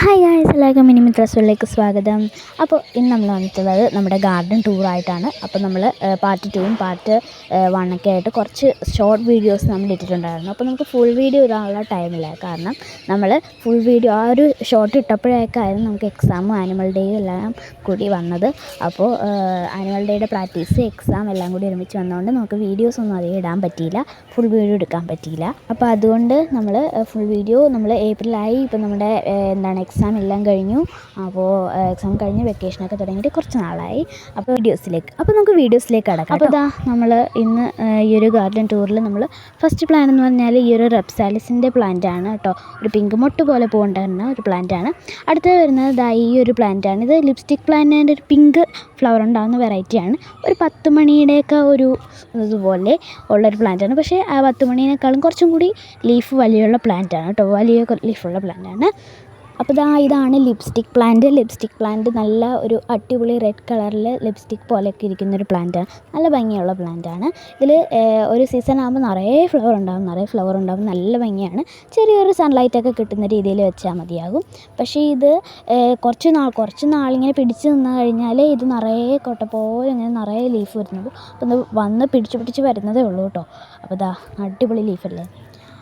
Hi guys എല്ലാവർക്കും mini മിത്രസുകളിലേക്ക് സ്വാഗതം. അപ്പോൾ ഇന്ന് നമ്മൾ വന്നിട്ടുള്ളത് നമ്മുടെ ഗാർഡൻ ടൂറായിട്ടാണ് അപ്പോൾ നമ്മൾ പാർട്ട് ടൂവും പാർട്ട് വണ്ണൊക്കെ ആയിട്ട് കുറച്ച് ഷോർട്ട് വീഡിയോസ് നമ്മൾ ഇട്ടിട്ടുണ്ടായിരുന്നു. അപ്പോൾ നമുക്ക് ഫുൾ വീഡിയോ ഇടാനുള്ള ടൈമില്ല കാരണം നമ്മൾ ഫുൾ വീഡിയോ ആ ഒരു ഷോർട്ട് ഇട്ടപ്പോഴേക്കായിരുന്നു നമുക്ക് എക്സാമും ആനിമൽ ഡേയും എല്ലാം കൂടി വന്നത്. അപ്പോൾ ആനിമൽ ഡേയുടെ പ്രാക്ടീസ് എക്സാം എല്ലാം കൂടി ഒരുമിച്ച് വന്നതുകൊണ്ട് നമുക്ക് വീഡിയോസ് ഒന്നും അധികം ഇടാൻ പറ്റിയില്ല. ഫുൾ വീഡിയോ എടുക്കാൻ പറ്റിയില്ല. അപ്പോൾ അതുകൊണ്ട് നമ്മൾ ഫുൾ വീഡിയോ നമ്മൾ ഏപ്രിലായി ഇപ്പോൾ നമ്മുടെ എന്താണ് എക്സാം എല്ലാം കഴിഞ്ഞു. അപ്പോൾ എക്സാം കഴിഞ്ഞ് വെക്കേഷനൊക്കെ തുടങ്ങിയിട്ട് കുറച്ച് നാളായി. അപ്പോൾ വീഡിയോസിലേക്ക് അപ്പോൾ നമുക്ക് വീഡിയോസിലേക്ക് അടക്കാം അപ്പോൾ ഇതാ നമ്മൾ ഇന്ന് ഈ ഒരു ഗാർഡൻ ടൂറിൽ നമ്മൾ ഫസ്റ്റ് പ്ലാൻ എന്ന് പറഞ്ഞാൽ ഈ ഒരു റെപ്സാലിസിന്റെ പ്ലാന്റ് ആണ് കേട്ടോ. ഒരു പിങ്ക് മൊട്ട് പോലെ പോകേണ്ടുന്ന ഒരു പ്ലാന്റ് ആണ്. അടുത്തത് വരുന്നത് ദാ ഈ ഒരു പ്ലാന്റാണ് ആണ്. ഇത് ലിപ്സ്റ്റിക് പ്ലാന്റിന്റെ ഒരു പിങ്ക് ഫ്ലവർ ഉണ്ടാകുന്ന വെറൈറ്റിയാണ് ഒരു പത്ത് മണിയുടെയൊക്കെ ഒരു ഇതുപോലെ ഉള്ളൊരു പ്ലാന്റാണ് പക്ഷേ ആ പത്ത് മണിനേക്കാളും കുറച്ചും കൂടി ലീഫ് വലിയുള്ള പ്ലാന്റാണ് കേട്ടോ. വലിയ ലീഫുള്ള പ്ലാന്റാണ് അപ്പോൾ ദാ ഇതാണ് ലിപ്സ്റ്റിക് പ്ലാന്റ് ലിപ്സ്റ്റിക് പ്ലാന്റ് നല്ല ഒരു അടിപൊളി റെഡ് കളറിൽ ലിപ്സ്റ്റിക് പോലെയൊക്കെ ഇരിക്കുന്നൊരു പ്ലാന്റാണ് നല്ല ഭംഗിയുള്ള പ്ലാന്റാണ് ഇതിൽ ഒരു സീസൺ ആകുമ്പോൾ നിറയെ ഫ്ലവർ ഉണ്ടാകും നിറയെ ഫ്ലവർ ഉണ്ടാകും നല്ല ഭംഗിയാണ്. ചെറിയൊരു സൺലൈറ്റൊക്കെ കിട്ടുന്ന രീതിയിൽ വെച്ചാൽ മതിയാകും. പക്ഷേ ഇത് കുറച്ച് നാൾ കുറച്ച് നാളിങ്ങനെ പിടിച്ച് നിന്ന് കഴിഞ്ഞാൽ ഇത് നിറയെ കൊട്ട പോലെ ഇങ്ങനെ നിറയെ ലീഫ് വരുന്നുള്ളൂ. അപ്പോൾ വന്ന് പിടിച്ച് പിടിച്ച് വരുന്നതേ ഉള്ളൂ കേട്ടോ. അപ്പോൾ ഇതാ അടിപൊളി ലീഫല്ലേ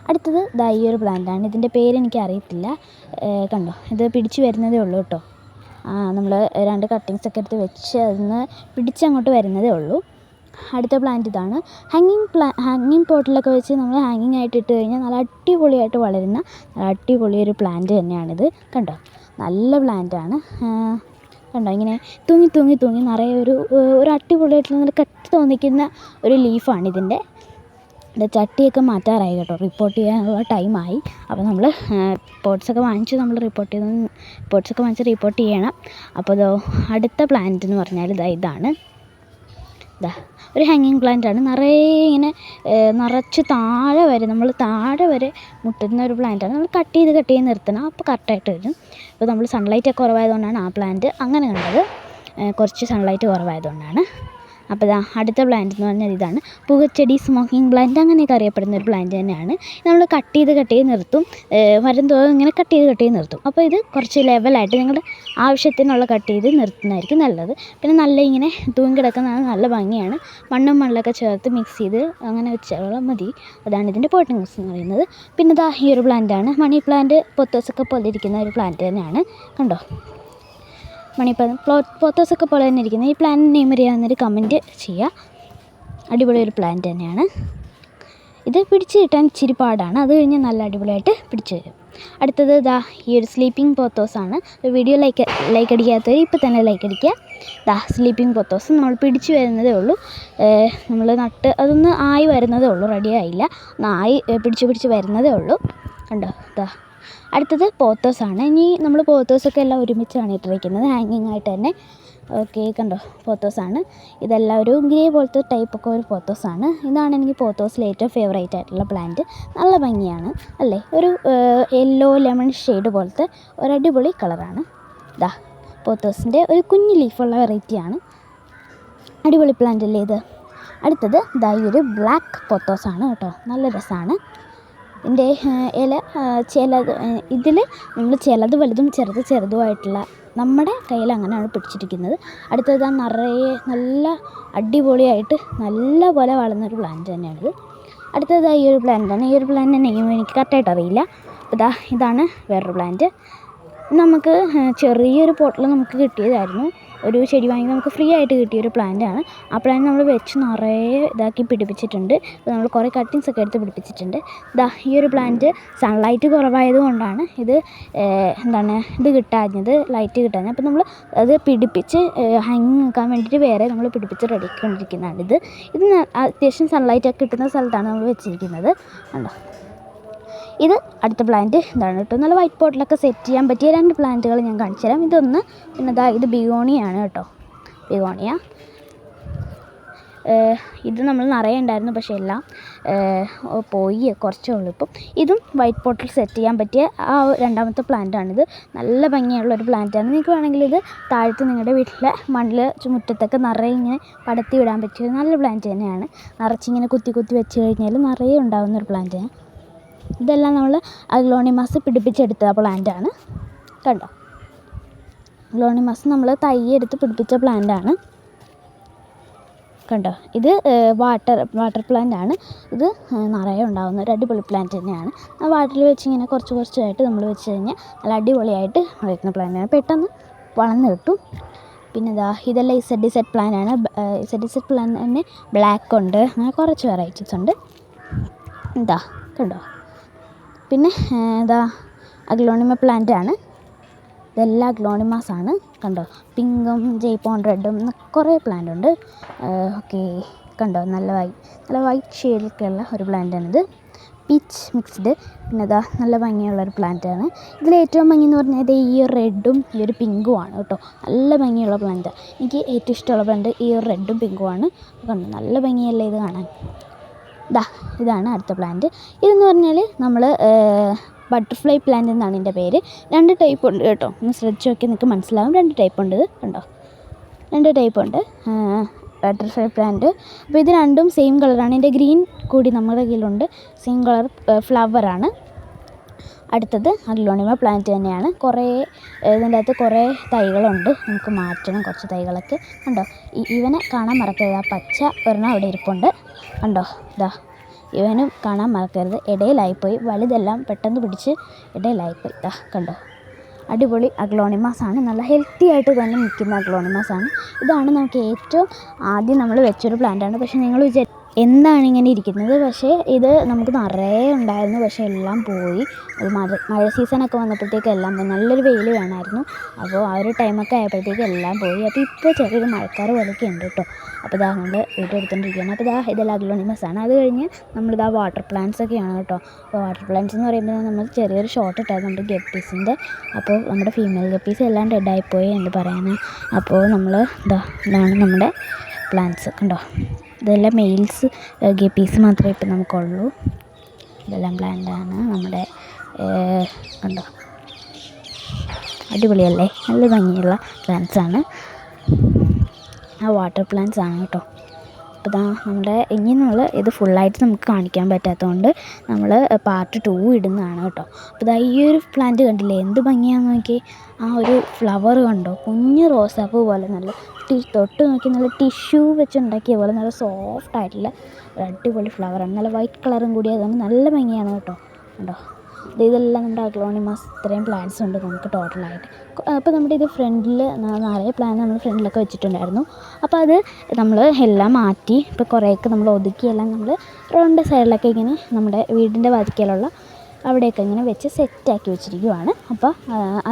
അടുത്തത് ദാ ഈ ഒരു പ്ലാന്റാണ് ഇതിന്റെ പേരെനിക്ക് അറിയത്തില്ല കണ്ടോ? ഇത് പിടിച്ച് വരുന്നതേ ഉള്ളൂ കേട്ടോ. ആ നമ്മൾ രണ്ട് കട്ടിങ്സ് ഒക്കെ എടുത്ത് വെച്ച് അതിന്ന് പിടിച്ചങ്ങോട്ട് വരുന്നതേ ഉള്ളൂ. അടുത്ത പ്ലാന്റ് ഇതാണ്. ഹാങ്ങിങ് പ്ലാ ഹാങ്ങിങ് പോട്ടിലൊക്കെ വെച്ച് നമ്മൾ ഹാങ്ങിങ് ആയിട്ട് ഇട്ട് കഴിഞ്ഞാൽ നല്ല അടിപൊളിയായിട്ട് വളരുന്ന നല്ല അടിപൊളി ഒരു പ്ലാന്റ് തന്നെയാണിത്. കണ്ടോ? നല്ല പ്ലാന്റാണ് കണ്ടോ? ഇങ്ങനെ തൂങ്ങി തൂങ്ങി തൂങ്ങി നിറയെ ഒരു ഒരു അടിപൊളിയായിട്ടുള്ള നല്ല കട്ടി തോന്നിക്കുന്ന ഒരു ലീഫാണ് ഇതിന്റെ. ഇത് ചട്ടിയൊക്കെ മാറ്റാറായി കേട്ടോ. റിപ്പോർട്ട് ചെയ്യാനുള്ള ടൈമായി അപ്പോൾ നമ്മൾ പോട്ട്സൊക്കെ വാങ്ങിച്ച് നമ്മൾ റിപ്പോർട്ട് ചെയ്ത് പോട്ട്സൊക്കെ വാങ്ങിച്ച് റിപ്പോർട്ട് ചെയ്യണം. അപ്പോൾ ഇതോ അടുത്ത പ്ലാന്റ് എന്ന് പറഞ്ഞാൽ ഇതാ ഇതാണ്. ഇതാ ഒരു ഹാങ്ങിങ് പ്ലാന്റ് ആണ്. നിറയെ ഇങ്ങനെ നിറച്ച് താഴെ വരെ നമ്മൾ താഴെ വരെ മുട്ടുന്ന ഒരു പ്ലാന്റാണ് നമ്മൾ കട്ട് ചെയ്ത് കട്ട് ചെയ്ത് നിർത്തണം. അപ്പോൾ കറക്റ്റായിട്ട് വരും. ഇപ്പോൾ നമ്മൾ സൺലൈറ്റ് ഒക്കെ കുറവായതുകൊണ്ടാണ് ആ പ്ലാന്റ് അങ്ങനെ കണ്ടത്. കുറച്ച് സൺലൈറ്റ് കുറവായതുകൊണ്ടാണ്. അപ്പോൾ ഇതാ അടുത്ത പ്ലാന്റ് എന്ന് പറഞ്ഞാൽ ഇതാണ്. പുകച്ചെടി സ്മോക്കിംഗ് പ്ലാന്റ് അങ്ങനെയൊക്കെ അറിയപ്പെടുന്ന ഒരു പ്ലാന്റ് തന്നെയാണ്. നമ്മൾ കട്ട് ചെയ്ത് കട്ട് ചെയ്ത് നിർത്തും. വരും തോറും ഇങ്ങനെ കട്ട് ചെയ്ത് കട്ട് ചെയ്ത് നിർത്തും. അപ്പോൾ ഇത് കുറച്ച് ലെവലായിട്ട് നിങ്ങളുടെ ആവശ്യത്തിനുള്ള കട്ട് ചെയ്ത് നിർത്തുന്നതായിരിക്കും നല്ലത്. പിന്നെ നല്ല ഇങ്ങനെ തൂങ്ങി നല്ല ഭംഗിയാണ്. മണ്ണും മണ്ണൊക്കെ ചേർത്ത് മിക്സ് ചെയ്ത് അങ്ങനെ വെച്ചാൽ മതി. അതാണ് ഇതിന്റെ പോട്ടിങ്സ് എന്ന് പറയുന്നത്. പിന്നെ ഇതാ ഈ ഒരു പ്ലാന്റാണ് മണി പ്ലാന്റ് പൊത്തോസൊക്കെ പോലെ ഇരിക്കുന്ന ഒരു പ്ലാന്റ് തന്നെയാണ്. കണ്ടോ? മണി പ്ലാന്റ് പ്ലോ പൊത്തോസൊക്കെ പോലെ തന്നെ ഇരിക്കുന്നത്. ഈ പ്ലാന്റ് നെയിം അറിയാവുന്നൊരു കമന്റ് ചെയ്യുക അടിപൊളി ഒരു പ്ലാന്റ് തന്നെയാണ്. ഇത് പിടിച്ച് കിട്ടാൻ ഇച്ചിരി പാടാണ്. അത് കഴിഞ്ഞ് നല്ല അടിപൊളിയായിട്ട് പിടിച്ച് വരും. അടുത്തത് ദാ ഈ ഒരു സ്ലീപ്പിംഗ് പോത്തോസാണ് വീഡിയോ ലൈക്ക് ലൈക്ക് അടിക്കാത്തവർ ഇപ്പോൾ തന്നെ ലൈക്ക് അടിക്കുക. ദാ സ്ലീപ്പിംഗ് പോത്തോസ് നമ്മൾ പിടിച്ചു വരുന്നതേ ഉള്ളൂ. നമ്മൾ നട്ട് അതൊന്ന് ആയി വരുന്നതേ ഉള്ളൂ. റെഡിയായില്ല ഒന്ന് ആയി പിടിച്ച് പിടിച്ച് വരുന്നതേ ഉള്ളൂ. കണ്ടോ? ദാ. അടുത്തത് പോത്തോസാണ് ഇനി നമ്മൾ പോത്തോസൊക്കെ എല്ലാം ഒരുമിച്ചാണ് ഇട്ടിരിക്കുന്നത്. ഹാങ്ങിങ് ആയിട്ട് തന്നെ. ഓക്കെ കണ്ടോ? പോത്തോസാണ് ഇതെല്ലാം ഒരു ഗ്രേ പോലത്തെ ടൈപ്പൊക്കെ ഒരു പോത്തോസാണ് ഇതാണ് എനിക്ക് പോത്തോസിൽ ഏറ്റവും ഫേവറേറ്റ് ആയിട്ടുള്ള പ്ലാന്റ് നല്ല ഭംഗിയാണ് അല്ലേ? ഒരു യെല്ലോ ലെമൺ ഷെയ്ഡ് പോലത്തെ ഒരു അടിപൊളി കളറാണ് ഇതാ പോത്തോസിന്റെ ഒരു കുഞ്ഞു ലീഫുള്ള വെറൈറ്റിയാണ് അടിപൊളി പ്ലാന്റ് അല്ലേ ഇത്? അടുത്തത് ദാ ഒരു ബ്ലാക്ക് പോത്തോസാണ് കേട്ടോ. നല്ല രസമാണ്. ഇതിന്റെ ഇല ചിലത് ഇതിൽ നമ്മൾ ചിലത് വലുതും ചെറുത് ചെറുതുമായിട്ടുള്ള നമ്മുടെ കയ്യിൽ അങ്ങനെയാണ് പിടിച്ചിരിക്കുന്നത്. അടുത്തത് നിറയെ നല്ല അടിപൊളിയായിട്ട് നല്ല പോലെ വളർന്നൊരു പ്ലാന്റ് തന്നെയാണിത്. അടുത്തത് ഈ ഒരു പ്ലാന്റാണ് ഈ ഒരു പ്ലാന്റ് നെയ്യും എനിക്ക് കറക്റ്റായിട്ട് അറിയില്ല. ഇതാ ഇതാണ് വേറൊരു പ്ലാന്റ് നമുക്ക് ചെറിയൊരു പോട്ടിൽ നമുക്ക് കിട്ടിയതായിരുന്നു. ഒരു ചെടി വാങ്ങി നമുക്ക് ഫ്രീ ആയിട്ട് കിട്ടിയ കിട്ടിയൊരു പ്ലാന്റാണ് ആ പ്ലാന്റ് നമ്മൾ വെച്ച് നിറയെ ഇതാക്കി പിടിപ്പിച്ചിട്ടുണ്ട്. അപ്പോൾ നമ്മൾ കുറേ കട്ടിങ്സ് ഒക്കെ എടുത്ത് പിടിപ്പിച്ചിട്ടുണ്ട്. ഇതാ ഈ ഒരു പ്ലാന്റ് സൺലൈറ്റ് കുറവായതുകൊണ്ടാണ് ഇത് എന്താണ് ഇത് കിട്ടാഞ്ഞത് ലൈറ്റ് കിട്ടാഞ്ഞത്. അപ്പോൾ നമ്മൾ അത് പിടിപ്പിച്ച് ഹാങ്ങിങ് ആക്കാൻ വേണ്ടിയിട്ട് വേറെ നമ്മൾ പിടിപ്പിച്ച് റെഡിയാക്കിക്കൊണ്ടിരിക്കുന്നതാണ് ഇത് ഇത് അത്യാവശ്യം സൺലൈറ്റ് ഒക്കെ കിട്ടുന്ന സ്ഥലത്താണ് നമ്മൾ വെച്ചിരിക്കുന്നത്. കണ്ടോ? ഇത് അടുത്ത പ്ലാന്റ് ഇതാണ് കേട്ടോ. നല്ല വൈറ്റ് പോട്ടിലൊക്കെ സെറ്റ് ചെയ്യാൻ പറ്റിയ രണ്ട് പ്ലാന്റുകൾ ഞാൻ കാണിച്ചു തരാം ഇതൊന്ന് പിന്നെ ഇതാ ഇത് ബിഗോണിയാണ് കേട്ടോ. ബിഗോണിയ ഇത് നമ്മൾ നിറയെ ഉണ്ടായിരുന്നു പക്ഷേ എല്ലാം പോയി. കുറച്ചേ ഉള്ളൂ ഇപ്പം. ഇതും വൈറ്റ് പോട്ടിൽ സെറ്റ് ചെയ്യാൻ പറ്റിയ ആ രണ്ടാമത്തെ പ്ലാന്റാണിത് നല്ല ഭംഗിയുള്ള ഒരു പ്ലാന്റാണ് നിങ്ങൾക്ക് വേണമെങ്കിൽ ഇത് താഴത്ത് നിങ്ങളുടെ വീട്ടിലെ മണ്ണിൽ മുറ്റത്തൊക്കെ നിറയെ ഇങ്ങനെ പടത്തി വിടാൻ പറ്റിയ നല്ല പ്ലാന്റ് തന്നെയാണ്. നിറച്ചിങ്ങനെ കുത്തി കുത്തി വെച്ച് കഴിഞ്ഞാൽ നിറയെ ഉണ്ടാകുന്ന ഒരു പ്ലാന്റാണ് ഇതെല്ലാം നമ്മൾ അഗ്ലോണിമാസ് പിടിപ്പിച്ചെടുത്ത പ്ലാന്റാണ് കണ്ടോ? അഗ്ലോണിമസ് നമ്മൾ തൈ എടുത്ത് പിടിപ്പിച്ച പ്ലാന്റാണ് കണ്ടോ? ഇത് വാട്ടർ വാട്ടർ പ്ലാന്റ് ആണ്. ഇത് നിറയെ ഉണ്ടാകുന്ന ഒരു അടിപൊളി പ്ലാന്റ് തന്നെയാണ്. ആ വാട്ടറിൽ വെച്ച് ഇങ്ങനെ കുറച്ച് കുറച്ചായിട്ട് നമ്മൾ വെച്ച് കഴിഞ്ഞാൽ നല്ല അടിപൊളിയായിട്ട് വളരുന്ന പ്ലാന്റാണ് പെട്ടെന്ന് വളർന്ന് കിട്ടും. പിന്നെ ഇതാ ഇതെല്ലാം ഇസഡ് ഇസഡ് പ്ലാൻ ആണ്. ഇസഡ് ഇസഡ് പ്ലാൻ തന്നെ ബ്ലാക്ക് ഉണ്ട്. അങ്ങനെ കുറച്ച് വെറൈറ്റീസ് ഉണ്ട്. എന്താ കണ്ടോ? പിന്നെ ഇതാ അഗ്ലോണിമ പ്ലാന്റ് ആണ്. ഇതെല്ലാം അഗ്ലോണിമാസ് ആണ്. കണ്ടോ പിങ്കും ജയ്പോൺ റെഡും കുറേ പ്ലാന്റ് ഉണ്ട്. ഓക്കെ കണ്ടോ നല്ല വൈ നല്ല വൈറ്റ് ഷെയ്ഡിലൊക്കെയുള്ള ഒരു പ്ലാന്റാണിത് പിച്ച് മിക്സ്ഡ് പിന്നെ ഇതാ നല്ല ഭംഗിയുള്ളൊരു പ്ലാന്റാണ് ഇതിൽ ഏറ്റവും ഭംഗി എന്ന് പറഞ്ഞാൽ ഈ റെഡും ഈ ഒരു പിങ്കും ആണ് കേട്ടോ. നല്ല ഭംഗിയുള്ള പ്ലാന്റ് എനിക്ക് ഏറ്റവും ഇഷ്ടമുള്ള പ്ലാന്റ് ഈ റെഡും പിങ്കുമാണ് കണ്ടോ നല്ല ഭംഗിയല്ലേ ഇത് കാണാൻ? ദാ ഇതാണ് അടുത്ത പ്ലാന്റ് ഇതെന്ന് പറഞ്ഞാൽ നമ്മൾ ബട്ടർഫ്ലൈ പ്ലാന്റ് എന്നാണ് ഇതിന്റെ പേര്. രണ്ട് ടൈപ്പ് ഉണ്ട് കേട്ടോ. ഒന്ന് ശ്രദ്ധിച്ച് നോക്കി നിങ്ങൾക്ക് മനസ്സിലാവും. രണ്ട് ടൈപ്പ് ഉണ്ട് കണ്ടോ? രണ്ട് ടൈപ്പ് ഉണ്ട്. ബട്ടർഫ്ലൈ പ്ലാന്റ് അപ്പോൾ ഇത് രണ്ടും സെയിം കളറാണ് ഇതിന്റെ ഗ്രീൻ കൂടി നമ്മുടെ കയ്യിലുണ്ട്. സെയിം കളർ ഫ്ലവറാണ് അടുത്തത് അഗ്ലോണിമ പ്ലാന്റ് തന്നെയാണ്. കുറേ ഇതിന്റെ അകത്ത് കുറേ തൈകളുണ്ട്. നമുക്ക് മാറ്റണം കുറച്ച് തൈകളൊക്കെ. ഉണ്ടോ ഇവനെ കാണാൻ മറക്കരുത്. ആ പച്ച ഒരെണ്ണം അവിടെ ഇരിപ്പുണ്ട്. കണ്ടോ? ഇതാ ഇവനും കാണാൻ മറക്കരുത്. ഇടയിലായിപ്പോയി. വലുതെല്ലാം പെട്ടെന്ന് പിടിച്ച് ഇടയിലായിപ്പോയി. ഇതാ കണ്ടോ? അടിപൊളി അഗ്ലോണിമാസ് ആണ്. നല്ല ഹെൽത്തി ആയിട്ട് തന്നെ നിൽക്കുന്ന അഗ്ലോണിമാസ് ആണ്. ഇതാണ് നമുക്ക് ഏറ്റവും ആദ്യം നമ്മൾ വെച്ചൊരു പ്ലാന്റാണ് പക്ഷേ നിങ്ങൾ വിചാരി എന്താണ് ഇങ്ങനെ ഇരിക്കുന്നത്? പക്ഷേ ഇത് നമുക്ക് നിറയെ ഉണ്ടായിരുന്നു. പക്ഷേ എല്ലാം പോയി. മഴ മഴ സീസണൊക്കെ വന്നപ്പോഴത്തേക്ക് എല്ലാം പോയി. നല്ലൊരു വെയിൽ വേണമായിരുന്നു. അപ്പോൾ ആ ഒരു ടൈമൊക്കെ ആയപ്പോഴത്തേക്ക് എല്ലാം പോയി. അപ്പോൾ ഇപ്പോൾ ചെറിയൊരു മഴക്കാറ് പോലെയൊക്കെ ഉണ്ട് കേട്ടോ. അപ്പോൾ ഇതാ നമ്മൾ വീട്ടെടുത്തോണ്ടിരിക്കുകയാണ് അപ്പോൾ ഇതാ ഇതെല്ലാം അഗ്ലോണിമസ് ആണ്. അത് കഴിഞ്ഞ് നമ്മളിതാ വാട്ടർ പ്ലാന്റ്സ് ഒക്കെയാണ് കേട്ടോ. അപ്പോൾ വാട്ടർ പ്ലാന്റ്സ് എന്ന് പറയുമ്പോൾ നമ്മൾ ചെറിയൊരു ഷോട്ട് ഇട്ടായിരുന്നു നമ്മുടെ ഗപ്പീസിന്റെ. അപ്പോൾ നമ്മുടെ ഫീമെയിൽ ഗപ്പീസ് എല്ലാം ഡെഡായിപ്പോയി എന്ന് പറയുന്നത് അപ്പോൾ നമ്മൾ ഇതാ ഇതാണ് നമ്മുടെ പ്ലാന്റ്സ് കണ്ടോ. ഇതെല്ലാം മെയിൽസ് ഗപ്പീസ് മാത്രമേ ഇപ്പം നമുക്കുള്ളൂ. ഇതെല്ലാം പ്ലാന്റാണ് നമ്മുടെ കണ്ടോ? അടിപൊളിയല്ലേ? നല്ല ഭംഗിയുള്ള പ്ലാന്റ്സ് ആണ്. ആ വാട്ടർ പ്ലാന്റ്സ് ആണ് കേട്ടോ. അപ്പോൾ ഇതാ നമ്മുടെ ഇനി നമ്മൾ ഇത് ഫുള്ളായിട്ട് നമുക്ക് കാണിക്കാൻ പറ്റാത്തതുകൊണ്ട് നമ്മൾ പാർട്ട് ടു ഇടുന്നതാണ് കേട്ടോ. അപ്പോൾ ഇതാ ഈ ഒരു പ്ലാന്റ് കണ്ടില്ലേ? എന്ത് ഭംഗിയാണെന്ന് നോക്കി ആ ഒരു ഫ്ലവർ കണ്ടോ? കുഞ്ഞ് റോസാപ്പൂ പോലെ നല്ല ടി തൊട്ട് നോക്കി നല്ല ടിഷ്യൂ വെച്ചുണ്ടാക്കിയ പോലെ നല്ല സോഫ്റ്റ് ആയിട്ടുള്ള ഒരു അടിപൊളി ഫ്ലവറാണ് നല്ല വൈറ്റ് കളറും കൂടി അതുകൊണ്ട് നല്ല ഭംഗിയാണ് കേട്ടോ. ഇത് ഇതെല്ലാം നമ്മുടെ അഗ്ലോണിമാസ് ഇത്രയും പ്ലാന്റ്സ് ഉണ്ട് നമുക്ക് ടോട്ടലായിട്ട് അപ്പോൾ നമ്മുടെ ഇത് ഫ്രണ്ടിൽ നിറയെ പ്ലാൻ നമ്മൾ ഫ്രണ്ടിലൊക്കെ വെച്ചിട്ടുണ്ടായിരുന്നു. അപ്പോൾ അത് നമ്മൾ എല്ലാം മാറ്റി ഇപ്പോൾ കുറേയൊക്കെ നമ്മൾ ഒതുക്കി എല്ലാം നമ്മൾ റൗണ്ട് സൈഡിലൊക്കെ ഇങ്ങനെ നമ്മുടെ വീടിന്റെ വാതിക്കലുള്ള അവിടെയൊക്കെ ഇങ്ങനെ വെച്ച് സെറ്റാക്കി വെച്ചിരിക്കുവാണ്. അപ്പോൾ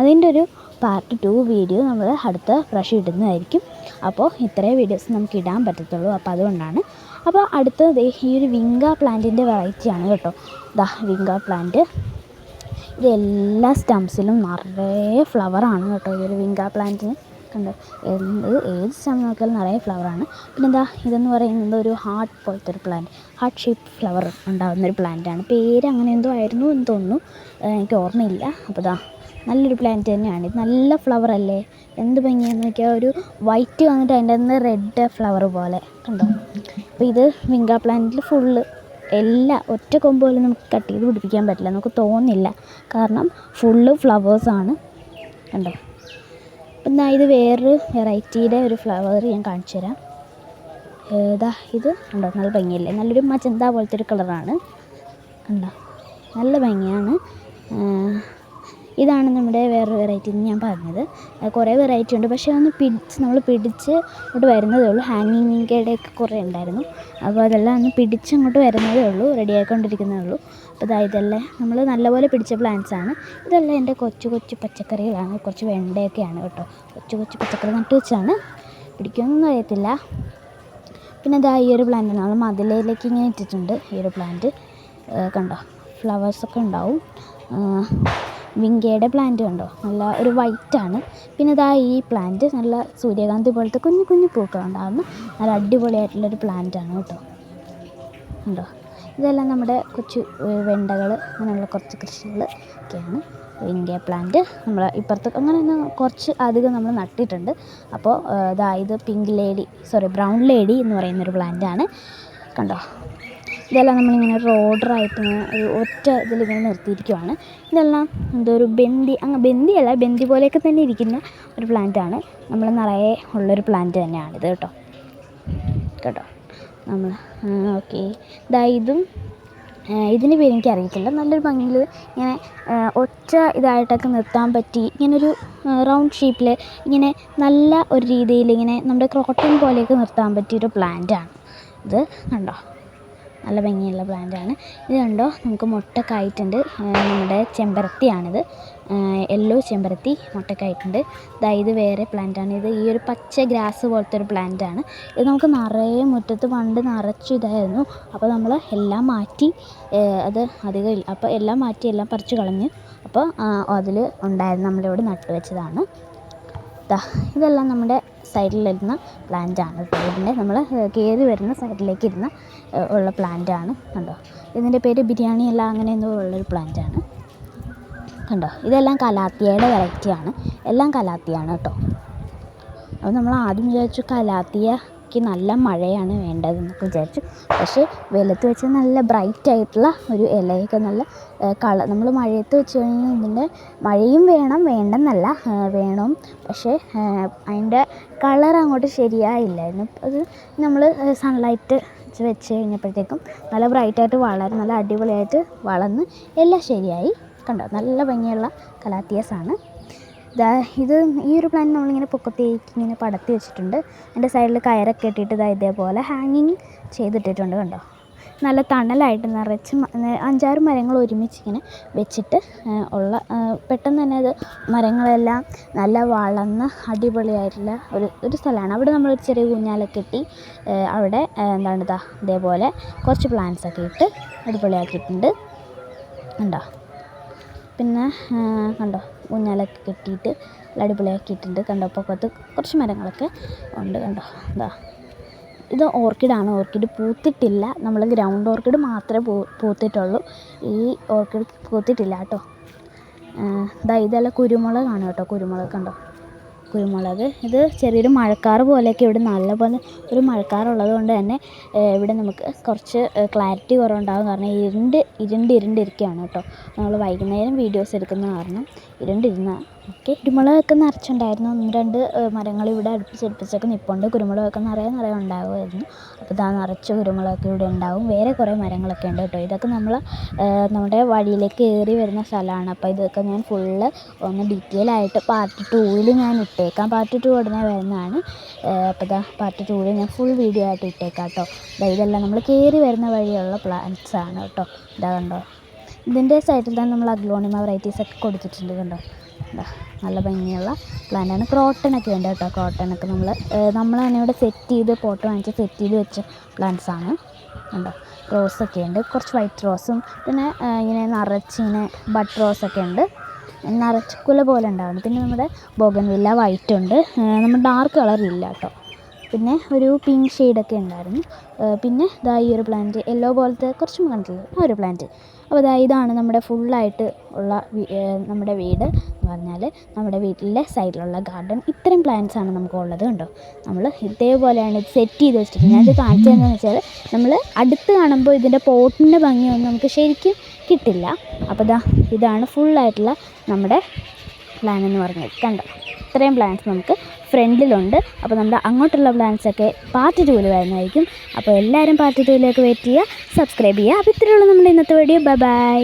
അതിന്റെ ഒരു പാർട്ട് ടു വീഡിയോ നമ്മൾ അടുത്ത പ്രാവശ്യം ഇടുന്നതായിരിക്കും. അപ്പോൾ ഇത്രയും വീഡിയോസ് നമുക്ക് ഇടാൻ പറ്റത്തുള്ളൂ. അപ്പോൾ അതുകൊണ്ടാണ്. അപ്പോൾ അടുത്തത് ദേ ഈ ഒരു വിങ്ക പ്ലാന്റിന്റെ വെറൈറ്റിയാണ് കേട്ടോ. ദാ വിങ്ക പ്ലാന്റ്. ഇത് എല്ലാ സ്റ്റംസിലും നിറയെ ഫ്ലവറാണ് കേട്ടോ ഈ ഒരു വിങ്ക പ്ലാന്റിന്. കണ്ടോ? എന്ത് ഏത് സ്റ്റം നോക്കിയാലും നിറയെ ഫ്ലവറാണ്. പിന്നെ എന്താ ഇതെന്ന് പറയുന്നത് ഒരു ഹാർട്ട് പോലത്തെ ഒരു പ്ലാന്റ്. ഹാർട്ട് ഷേപ്പ് ഫ്ലവർ ഉണ്ടാകുന്ന ഒരു പ്ലാന്റാണ്. പേര് അങ്ങനെ എന്തോ ആയിരുന്നു എന്ന് തോന്നുന്നു. എനിക്ക് ഓർമ്മയില്ല. അപ്പോൾ ഇതാ നല്ലൊരു പ്ലാന്റ് തന്നെയാണ്. ഇത് നല്ല ഫ്ലവർ അല്ലേ? എന്ത് ഭംഗിയാന്ന് നോക്കിയാൽ ഒരു വൈറ്റ് വന്നിട്ട് അതിന്റെ നിന്ന് റെഡ് ഫ്ലവർ പോലെ. കണ്ടോ? അപ്പോൾ ഇത് വിങ്ക പ്ലാന്റിൽ ഫുള്ള് എല്ലാ ഒറ്റ കൊമ്പ് പോലും നമുക്ക് കട്ട് ചെയ്ത് പിടിപ്പിക്കാൻ പറ്റില്ല. നമുക്ക് തോന്നില്ല കാരണം ഫുള്ള് ഫ്ലവേഴ്സാണ് കണ്ടോ? എന്നാൽ ഇത് വേറൊരു വെറൈറ്റിയുടെ ഒരു ഫ്ലവർ ഞാൻ കാണിച്ചു തരാം. ഏതാ ഇത് കണ്ടോ? നല്ല ഭംഗിയല്ലേ? നല്ലൊരു മജന്ത പോലത്തെ ഒരു കളറാണ് കണ്ടോ? നല്ല ഭംഗിയാണ്. ഇതാണ് നമ്മുടെ വേറൊരു വെറൈറ്റി എന്ന് ഞാൻ പറഞ്ഞത്. കുറേ വെറൈറ്റി ഉണ്ട്. പക്ഷേ ഒന്ന് പിടിച്ച് നമ്മൾ പിടിച്ച് അങ്ങോട്ട് വരുന്നതേ ഉള്ളൂ. ഹാങ്ങിങ് ഒക്കെ കുറേ ഉണ്ടായിരുന്നു. അപ്പോൾ അതെല്ലാം ഒന്ന് പിടിച്ച് അങ്ങോട്ട് വരുന്നതേ ഉള്ളൂ. റെഡി ആയിക്കൊണ്ടിരിക്കുന്നതേ ഉള്ളൂ. അപ്പോൾ ഇതാ ഇതെല്ലാം നമ്മൾ നല്ലപോലെ പിടിച്ച പ്ലാന്റ്സ് ആണ്. ഇതെല്ലാം എന്റെ കൊച്ചു കൊച്ചു പച്ചക്കറികളാണ്. കുറച്ച് വെണ്ടയൊക്കെയാണ് കേട്ടോ. കൊച്ചു കൊച്ചു പച്ചക്കറി നട്ട് വെച്ചാണ് പിടിക്കുമെന്നൊന്നും അറിയത്തില്ല. പിന്നെ ഇതാ ഈ ഒരു പ്ലാന്റ് നമ്മൾ മതിലയിലേക്ക് ഇങ്ങനെ ഇട്ടിട്ടുണ്ട് ഈ ഒരു പ്ലാന്റ് കണ്ടോ? ഫ്ലവേഴ്സൊക്കെ ഉണ്ടാവും. വിങ്കയുടെ പ്ലാന്റ് കണ്ടോ? നല്ല ഒരു വൈറ്റാണ് പിന്നെ ഇതാ ഈ പ്ലാന്റ് നല്ല സൂര്യകാന്തി പോലത്തെ കുഞ്ഞു കുഞ്ഞു പൂക്കളുണ്ടാകുന്ന നല്ല അടിപൊളിയായിട്ടുള്ളൊരു പ്ലാന്റാണ് കേട്ടോ. ഉണ്ടോ ഇതെല്ലാം നമ്മുടെ കൊച്ചു വെണ്ടകൾ അങ്ങനെയുള്ള കുറച്ച് കൃഷികൾ ഒക്കെയാണ്. ഇന്ത്യ പ്ലാന്റ് നമ്മൾ ഇപ്പുറത്ത് അങ്ങനെ കുറച്ച് അധികം നമ്മൾ നട്ടിട്ടുണ്ട്. അപ്പോൾ അതായത് pink lady sorry brown lady എന്ന് പറയുന്നൊരു പ്ലാന്റാണ് കണ്ടോ? ഇതെല്ലാം നമ്മളിങ്ങനെ ഒരു ഓർഡറായിട്ട് ഒരു ഒറ്റ ഇതിലിങ്ങനെ നിർത്തിയിരിക്കുവാണ്. ഇതെല്ലാം എന്തോ ഒരു ബന്ദി അങ്ങ് ബന്ദിയല്ല ബന്ദി പോലെയൊക്കെ തന്നെ ഇരിക്കുന്ന ഒരു പ്ലാന്റാണ്. നമ്മൾ നിറയെ ഉള്ളൊരു പ്ലാന്റ് തന്നെയാണിത് കേട്ടോ. കേട്ടോ? നമ്മൾ ഓക്കെ. ഇതാ ഇതും ഇതിന് പേര് എനിക്കറിയത്തില്ല. നല്ലൊരു ഭംഗിയിൽ ഇങ്ങനെ ഒറ്റ ഇതായിട്ടൊക്കെ നിർത്താൻ പറ്റി. ഇങ്ങനൊരു റൗണ്ട് ഷേപ്പിൽ ഇങ്ങനെ നല്ല ഒരു രീതിയിൽ ഇങ്ങനെ നമ്മുടെ ക്രോട്ടൺ പോലെയൊക്കെ നിർത്താൻ പറ്റിയൊരു പ്ലാന്റാണ് ഇത്. കണ്ടോ? നല്ല ഭംഗിയുള്ള പ്ലാന്റാണ് ഇത് കണ്ടോ? നമുക്ക് മുട്ടക്കായിട്ടുണ്ട്. നമ്മുടെ ചെമ്പരത്തിയാണിത്. യെല്ലോ ചെമ്പരത്തി മുട്ടക്കായിട്ടുണ്ട്. ദാ ഇത് വേറെ പ്ലാന്റാണ് ഇത് ഈ ഒരു പച്ച ഗ്രാസ് പോലത്തെ ഒരു പ്ലാന്റാണ് ഇത് നമുക്ക് നിറയെ മുറ്റത്ത് പണ്ട് നിറച്ചു ഇതായിരുന്നു. അപ്പോൾ നമ്മൾ എല്ലാം മാറ്റി അത് അധികം അപ്പോൾ എല്ലാം മാറ്റി എല്ലാം പറിച്ച് കളഞ്ഞ് അപ്പോൾ അതിൽ ഉണ്ടായിരുന്നു നമ്മളിവിടെ നട്ടു വെച്ചതാണ് ദാ ഇതെല്ലാം നമ്മുടെ സൈഡിലിരുന്ന പ്ലാന്റാണ് ഇതിന്റെ നമ്മൾ കയറി വരുന്ന സൈഡിലേക്ക് ഇരുന്ന ഉള്ള പ്ലാന്റാണ് കണ്ടോ? ഇതിന്റെ പേര് ബിരിയാണി അല്ല അങ്ങനെ എന്തോ ഉള്ളൊരു പ്ലാന്റാണ് കണ്ടോ? ഇതെല്ലാം കലാത്തിയയുടെ വെറൈറ്റിയാണ് എല്ലാം കലാത്തിയാണ് കേട്ടോ. അപ്പോൾ നമ്മൾ ആദ്യം വിചാരിച്ചു കലാത്തിയക്ക് നല്ല മഴയാണ് വേണ്ടതെന്നൊക്കെ വിചാരിച്ചു. പക്ഷേ വെയിലത്ത് വെച്ച് നല്ല ബ്രൈറ്റ് ആയിട്ടുള്ള ഒരു ഇലയൊക്കെ നല്ല കളർ നമ്മൾ മഴയത്ത് വെച്ച് കഴിഞ്ഞാൽ ഇതിന്റെ മഴയും വേണം വേണ്ടെന്നല്ല വേണം. പക്ഷേ അതിന്റെ കളർ അങ്ങോട്ട് ശരിയായില്ലായിരുന്നു. അത് നമ്മൾ സൺലൈറ്റ് വെച്ച് കഴിഞ്ഞപ്പോഴത്തേക്കും നല്ല ബ്രൈറ്റായിട്ട് വളരും നല്ല അടിപൊളിയായിട്ട് വളർന്ന് എല്ലാം ശരിയായി. കണ്ടോ? നല്ല ഭംഗിയുള്ള കലാത്തിയസാണ്. ഇതാ ഇത് ഈ ഒരു പ്ലാന്റ് നമ്മളിങ്ങനെ പൊക്കത്തേക്ക് ഇങ്ങനെ പടത്തി വെച്ചിട്ടുണ്ട്. അതിന്റെ സൈഡിൽ കയറൊക്കെ ഇട്ടിട്ട് ഇതാ ഇതേപോലെ ഹാങ്ങിങ് ചെയ്തിട്ടിട്ടുണ്ട് കണ്ടോ? നല്ല തണലായിട്ട് നിറച്ച് അഞ്ചാറ് മരങ്ങൾ ഒരുമിച്ച് ഇങ്ങനെ വെച്ചിട്ട് ഉള്ള പെട്ടെന്ന് തന്നെ അത് മരങ്ങളെല്ലാം നല്ല വളർന്ന് അടിപൊളിയായിട്ടുള്ള ഒരു ഒരു സ്ഥലമാണ്. അവിടെ നമ്മളൊരു ചെറിയ ഊഞ്ഞാലൊക്കെ കെട്ടി അവിടെ എന്താണ് ഇതാ ഇതേപോലെ കുറച്ച് പ്ലാന്റ്സ് ഒക്കെ ഇട്ട് അടിപൊളിയാക്കിയിട്ടുണ്ട്. കണ്ടോ? പിന്നെ കണ്ടോ? ഊഞ്ഞാലൊക്കെ കെട്ടിയിട്ട് നല്ല അടിപൊളിയാക്കിയിട്ടുണ്ട്. കണ്ടോ പൊക്കത്ത് കുറച്ച് മരങ്ങളൊക്കെ ഉണ്ട് കണ്ടോ. എന്താ ഇത് ഓർക്കിഡാണ്. ഓർക്കിഡ് പൂത്തിട്ടില്ല. നമ്മൾ ഗ്രൗണ്ട് ഓർക്കിഡ് മാത്രമേ പൂ പൂത്തിട്ടുള്ളൂ. ഈ ഓർക്കിഡ് പൂത്തിട്ടില്ല കേട്ടോ. ഇതാ കുരുമുളക് ആണ് കേട്ടോ. കുരുമുളക് കണ്ടോ. കുരുമുളക്. ഇത് ചെറിയൊരു മഴക്കാറ് പോലെയൊക്കെ ഇവിടെ നല്ലപോലെ ഒരു മഴക്കാറുള്ളത് കൊണ്ട് തന്നെ ഇവിടെ നമുക്ക് കുറച്ച് ക്ലാരിറ്റി കുറവുണ്ടാകും. കാരണം ഇരുണ്ട് ഇരുണ്ട് ഇരുണ്ടിരിക്കുകയാണ് കേട്ടോ. നമ്മൾ വൈകുന്നേരം വീഡിയോസ് എടുക്കുന്ന കാരണം. ഇരുണ്ടിരുന്ന ഓക്കെ. കുരുമുളകൊക്കെ നിറച്ചുണ്ടായിരുന്നു. ഒന്ന് രണ്ട് മരങ്ങൾ ഇവിടെ അടുപ്പിച്ചടുപ്പിച്ചൊക്കെ നിൽപ്പുണ്ട് കുരുമുളകൊക്കെ നിറയെ നിറയെ ഉണ്ടാകുമായിരുന്നു അപ്പോൾ ഇതാ നിറച്ച് കുരുമുളകൊക്കെ ഇവിടെ ഉണ്ടാവും. വേറെ കുറേ മരങ്ങളൊക്കെ ഉണ്ട് കേട്ടോ. ഇതൊക്കെ നമ്മൾ നമ്മുടെ വഴിയിലേക്ക് കയറി വരുന്ന സ്ഥലമാണ്. അപ്പോൾ ഇതൊക്കെ ഞാൻ ഫുള്ള് ഒന്ന് ഡീറ്റെയിൽ ആയിട്ട് പാർട്ട് ടൂവിൽ ഞാൻ ഇട്ടേക്കാം. പാർട്ട് ടു ഉടനെ വരുന്നതാണ്. അപ്പോൾ ഇതാ പാർട്ട് ടൂവിൽ ഞാൻ ഫുൾ വീഡിയോ ആയിട്ട് ഇട്ടേക്കാം കേട്ടോ. ഇതെല്ലാം നമ്മൾ കയറി വരുന്ന വഴിയുള്ള പ്ലാന്റ്സ് ആണ് കേട്ടോ. ഇതാ കണ്ടോ? ഇതിന്റെ സൈഡിൽ തന്നെ നമ്മൾ അഗ്ലോണിമ വെറൈറ്റീസ് ഒക്കെ കൊടുത്തിട്ടുണ്ട് കണ്ടോ? എന്താ നല്ല ഭംഗിയുള്ള പ്ലാന്റാണ് ക്രോട്ടനൊക്കെ ഉണ്ട് കേട്ടോ ക്രോട്ടനൊക്കെ നമ്മൾ നമ്മൾ തന്നെ ഇവിടെ സെറ്റ് ചെയ്ത് പോട്ട് വാങ്ങിച്ച് സെറ്റ് ചെയ്ത് വെച്ച പ്ലാന്റ്സ് ആണ്. കണ്ടോ? റോസൊക്കെ ഉണ്ട് കുറച്ച് വൈറ്റ് റോസും പിന്നെ ഇങ്ങനെ നിറച്ചിങ്ങനെ ബഡ് റോസൊക്കെ ഉണ്ട്. നിറച്ച് കുല പോലെ ഉണ്ടാവുന്നു. പിന്നെ നമ്മുടെ ബോഗൻവില്ല വൈറ്റ് ഉണ്ട്. നമ്മൾ ഡാർക്ക് കളർ ഇല്ല കേട്ടോ. പിന്നെ ഒരു പിങ്ക് ഷെയ്ഡൊക്കെ ഉണ്ടായിരുന്നു. പിന്നെ ഇതാ ഈ ഒരു പ്ലാന്റ് യെല്ലോ പോലത്തെ കുറച്ചും കണ്ടില്ല ആ ഒരു പ്ലാന്റ് അപ്പോൾ ഇതാ ഇതാണ് നമ്മുടെ ഫുള്ളായിട്ട് ഉള്ള നമ്മുടെ വീട് എന്ന് പറഞ്ഞാൽ നമ്മുടെ വീട്ടിലെ സൈഡിലുള്ള ഗാർഡൻ. ഇത്രയും പ്ലാന്റ്സ് ആണ് നമുക്ക് ഉള്ളത് കണ്ടോ? നമ്മൾ ഇതേപോലെയാണ് ഇത് സെറ്റ് ചെയ്ത് വെച്ചിരിക്കുന്നത്. ഞാനിത് തന്നെ വെച്ചാൽ നമ്മൾ അടുത്ത് കാണുമ്പോൾ ഇതിന്റെ പോട്ടിന്റെ ഭംഗിയൊന്നും നമുക്ക് ശരിക്കും കിട്ടില്ല. അപ്പോൾ ഇതാ ഇതാണ് ഫുള്ളായിട്ടുള്ള നമ്മുടെ പ്ലാൻ എന്ന് പറഞ്ഞത്. കണ്ടോ? ഇത്രയും പ്ലാൻസ് നമുക്ക് ഫ്രണ്ടിലുണ്ട് അപ്പോൾ നമ്മുടെ അങ്ങോട്ടുള്ള പ്ലാൻസ് ഒക്കെ പാർട്ട് ടൂവിൽ വരുന്നതായിരിക്കും. അപ്പോൾ എല്ലാവരും പാർട്ട് ടൂവിലേക്ക് വെയിറ്റ് ചെയ്യുക. സബ്സ്ക്രൈബ് ചെയ്യുക. അപ്പോൾ ഇത്രയുള്ള നമ്മുടെ ഇന്നത്തെ വീഡിയോ ബൈ ബൈ